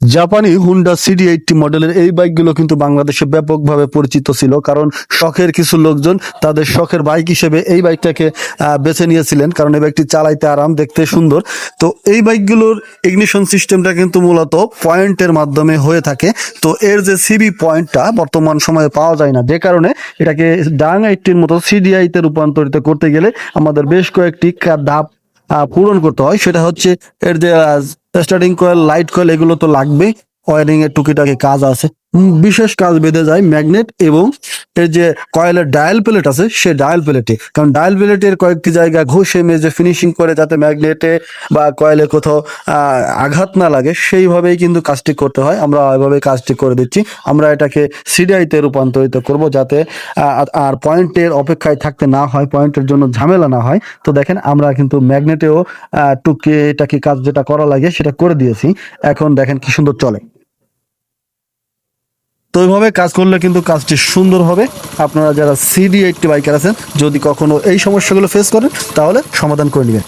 জাপানি Honda CD eighty মডেলের এই বাইকগুলো কিন্তু বাংলাদেশে ব্যাপকভাবে পরিচিত ছিল, কারণ শখের কিছু লোকজন তাদের শখের বাইক হিসেবে এই বাইকটাকে বেছে নিয়েছিলেন, কারণ এই বাইকটি চালাইতে আরাম, দেখতে সুন্দর। তো এই বাইকগুলোর ইগনিশন সিস্টেমটা কিন্তু মূলত পয়েন্টের মাধ্যমে হয়ে থাকে। তো এর যে সিবি পয়েন্টটা বর্তমান সময়ে পাওয়া যায় না, যে কারণে এটাকে ডাং এইটটির মতো সিডিআইতে রূপান্তরিত করতে গেলে আমাদের বেশ কয়েকটি ধাপ পূরণ করতে হয়। সেটা হচ্ছে এর যে স্টার্টিং কয়েল লাইট কয়েল এগুলো তো লাগবেই। ওয়ারিং এর টুকিটাকি কাজ আছে। বিশেষ কাজ বেঁধে যায় ম্যাগনেট এবং এর যে কয়েলের ডায়াল প্লেট আছে, সে ডায়াল প্লেটে। কারণ ডায়াল প্লেটের কয়েকটি জায়গা ঘষে, মেজে ফিনিশিং করে যাতে ম্যাগনেটে বা কয়েলে কোথাও আঘাত না লাগে, সেইভাবেই কিন্তু কাজটি করতে হয়। আমরা ওইভাবে কাজটি করে দিচ্ছি। আমরা এটাকে সিডিআইতে রূপান্তরিত করব যাতে আর পয়েন্টের অপেক্ষায় থাকতে না হয়, পয়েন্টের জন্য ঝামেলা না হয়। তো দেখেন, আমরা কিন্তু ম্যাগনেটেও টুকে, এটাকে কাজ যেটা করা লাগে সেটা করে দিয়েছি। এখন দেখেন কি সুন্দর চলে। তো ওইভাবে কাজ করলে কিন্তু কাজটি সুন্দর হবে। আপনারা যারা সিডি এইটটি বাইকার আছেন, যদি কখনো এই সমস্যাগুলো ফেস করেন, তাহলে সমাধান করে নেবেন।